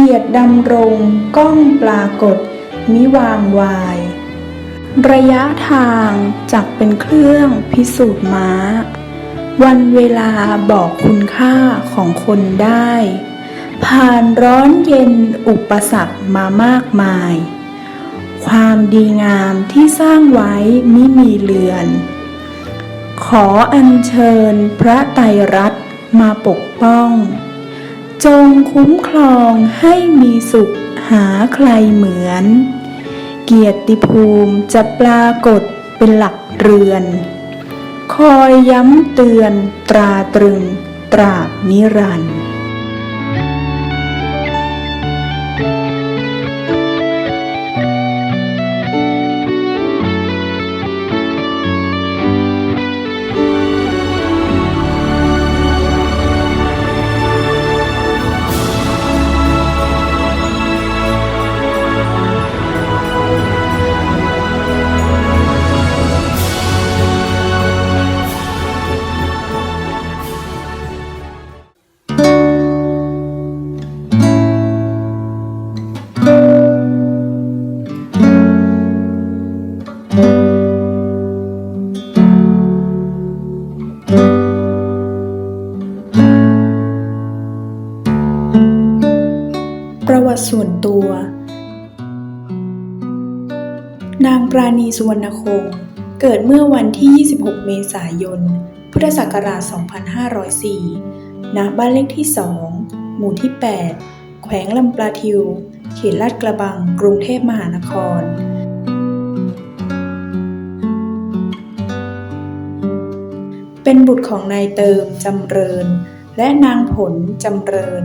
เกียรติดำรงก้องปรากฏ มิวางวาย ระยะทางจักเป็นเครื่องพิสูจน์ม้า วันเวลาบอกคุณค่าของคนได้ ผ่านร้อนเย็นอุปสรรคมามากมาย ความดีงามที่สร้างไว้มิมีเลือน ขออัญเชิญพระไตรรัตน์มาปกป้อง จงคุ้มครองให้มีสุขหาใครเหมือน เกียรติภูมิจะปรากฏเป็นหลักเรือน คอยย้ำเตือนตราตรึงตราบนิรันดร์ ประวัติส่วนตัว นางปราณีสุวรรณคง เกิดเมื่อวันที่ 26 เมษายน พุทธศักราช 2504 ณ บ้านเลขที่ 2 หมู่ที่ 8 แขวงลำปลาทิว เขตลาดกระบัง กรุงเทพมหานครเป็นบุตรของนายเติมจำเริญ และนางผลจำเริญ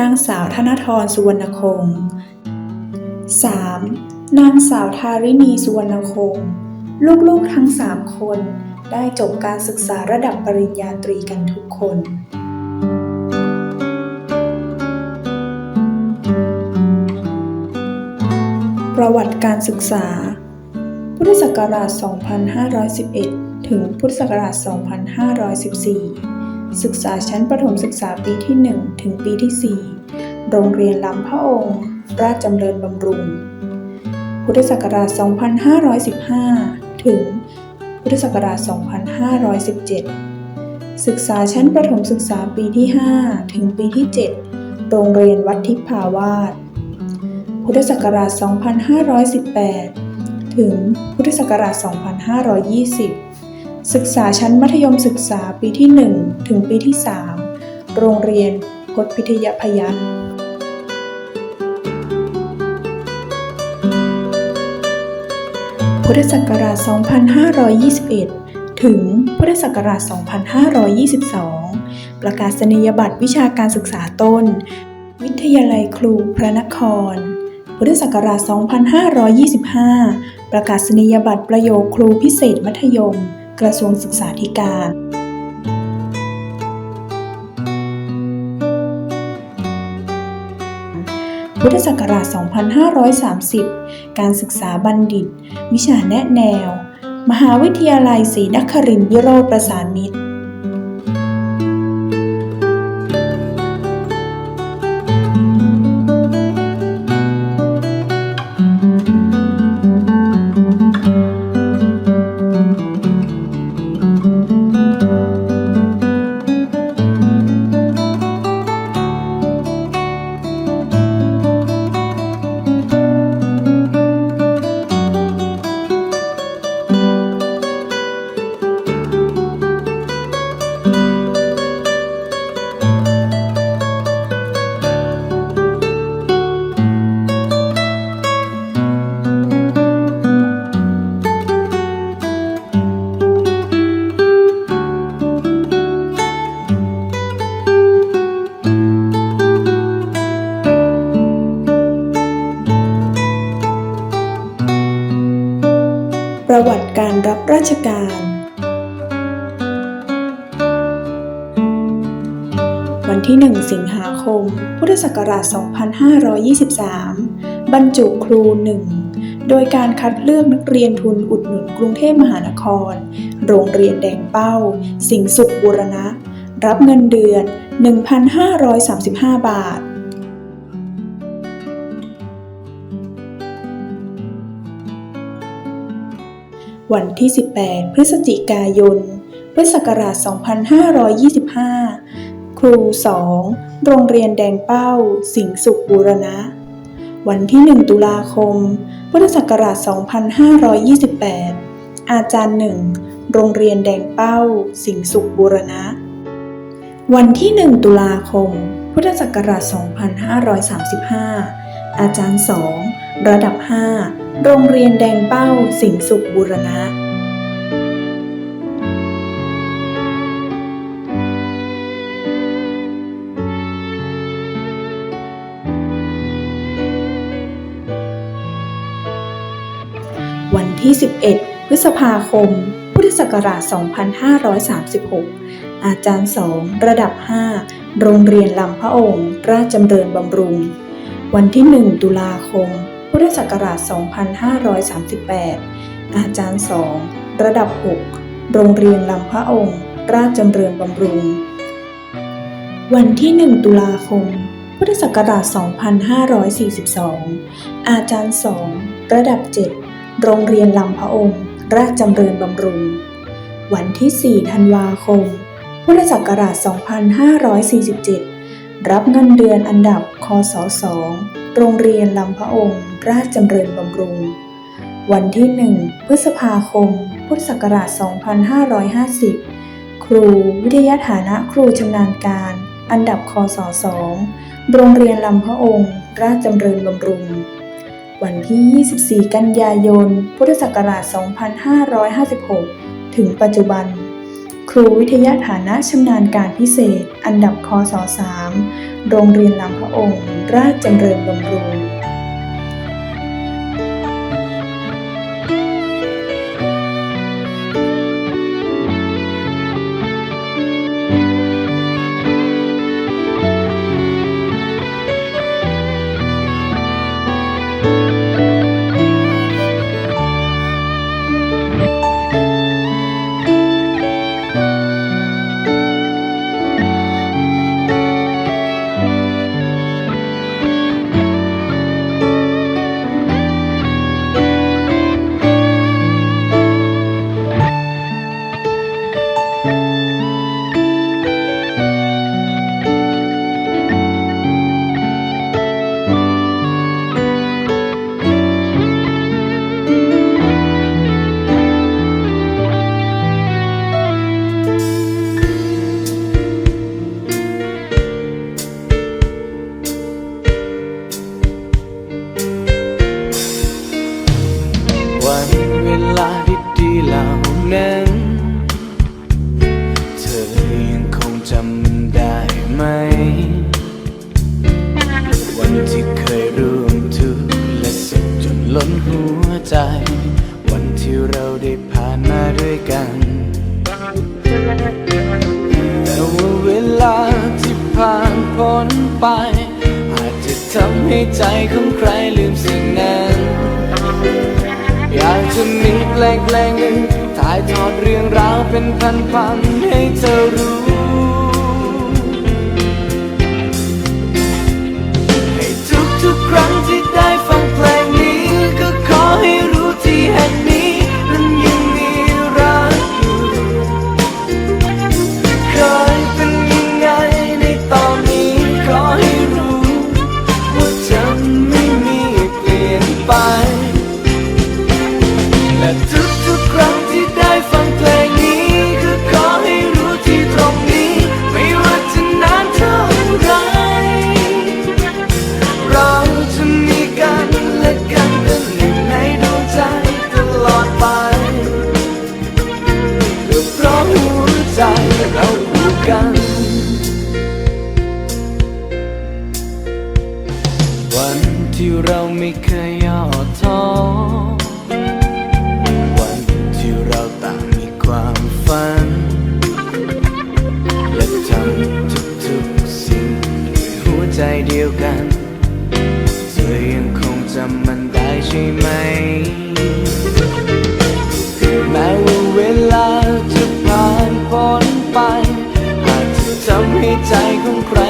นางสาวธนทรสุวรรณคง 3. นางสาวทาริณีสุวรรณคง ลูกๆทั้งสามคนได้จบการศึกษาระดับปริญญาตรีกันทุกคนประวัติการศึกษา พุทธศักราช 2511 ถึงพุทธศักราช 2514 ศึกษาชั้นประถมศึกษาปีที่ 1 ถึงปีที่ 4 โรงเรียนลำพระองค์ ราชจำเริญบำรุง พุทธศักราช 2515 ถึง พุทธศักราช 2517 ศึกษาชั้นประถมศึกษาปีที่ 5 ถึงปีที่ 7 โรงเรียนวัดทิพาวาสพุทธศักราช 2518 ถึง พุทธศักราช 2520 ศึกษาชั้นมัธยมศึกษาปีที่ 1 ถึงปีที่ 3 โรงเรียนพจพิทยพยัญชน์พุทธศักราช 2521 ถึงพุทธศักราช 2522 ประกาศนียบัตรวิชาการศึกษาต้น วิทยาลัยครูพระนคร พุทธศักราช 2525 ประกาศนียบัตรประโยคครูพิเศษมัธยม กระทรวงศึกษาธิการ พุทธศักราช 2530 การศึกษาบัณฑิต วิชาแนะแนว มหาวิทยาลัยศรีนครินทร์วิโรธประสานมิตร การ วันที่ 1 สิงหาคม พุทธศักราช 2523 บรรจุครู 1 โดยการคัดเลือกนักเรียนทุนอุดหนุนกรุงเทพมหานคร โรงเรียนแดงเป้า สิงสุขบูรณะ รับเงินเดือน 1,535 บาท วันที่ 18 พฤศจิกายน พุทธศักราช 2525 ครู 2 โรงเรียนแดงเป้า สิงสุขบูรณะ วันที่ 1 ตุลาคม พุทธศักราช 2528 อาจารย์ 1 โรงเรียนแดงเป้า สิงสุขบูรณะ วันที่ 1 ตุลาคม พุทธศักราช 2535 อาจารย์ 2 ระดับ 5 โรงเรียนแดงเป้าสิงสุขบูรณะ วันที่ 11 พฤษภาคม พุทธศักราช 2536 อาจารย์2ระดับ 5 โรงเรียนลำพระองค์ ราชจำเริญบำรุง วันที่ 1 ตุลาคม พุทธศักราช 2538 อาจารย์ 2 ระดับ 6 โรงเรียนลำพระองค์ ราชจำเริญบำรุง วันที่ 1 ตุลาคม พุทธศักราช 2542 อาจารย์ 2 ระดับ 7 โรงเรียนลำพระองค์ ราชจำเริญบำรุง วันที่ 4 ธันวาคม พุทธศักราช 2547 รับเงินเดือนอันดับ คศ2 โรงเรียนลำพระองค์ ราชจำเริญบำรุง วันที่ 1 พฤษภาคม พุทธศักราช 2550 ครูวิทยาฐานะครูชำนาญการ อันดับคศ2โรงเรียนลำพระองค์ ราชจำเริญบำรุง วันที่ 24 กันยายน พุทธศักราช 2556 ถึงปัจจุบันครูวิทยาฐานะชำนาญการพิเศษ อันดับคศ3โรงเรียนลำพระองค์ ราชจำเริญบำรุง ล้นหัวใจ วันที่เราได้ผ่านมาด้วยกัน แต่ว่าเวลาที่ผ่านพ้นไป อาจจะทำให้ใจของใครลืมสิ่งนั้น อยากจะมีเพลงเพลงหนึ่งถ่ายทอดเรื่องราวเป็นพันๆให้เธอรู้ เคยย่อท้อวันที่เราต่างมีความฝัน และทำทุกทุสิ่งด้หัวใจเดียวกันเธอยังคงจำมันได้ใช่ไหมแม้วเวลาจะผ่านนไป หากเธอทำให้ใจของใคร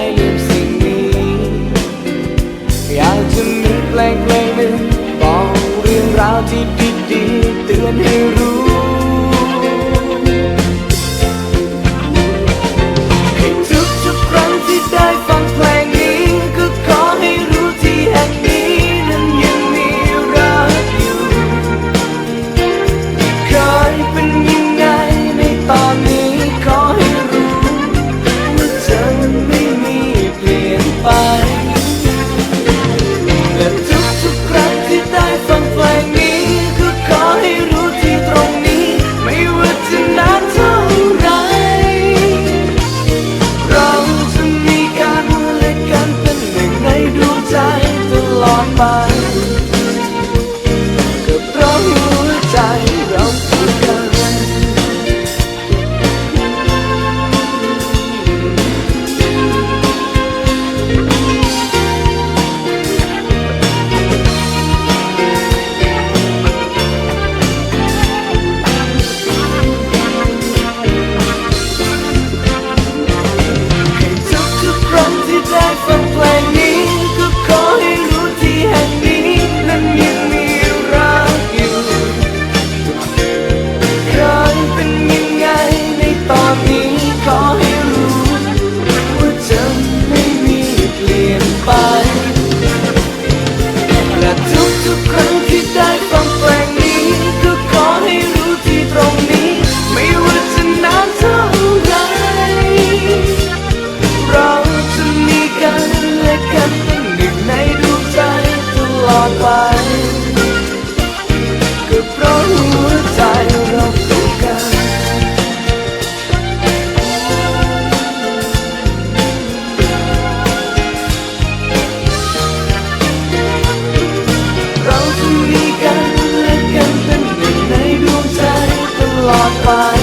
Pai.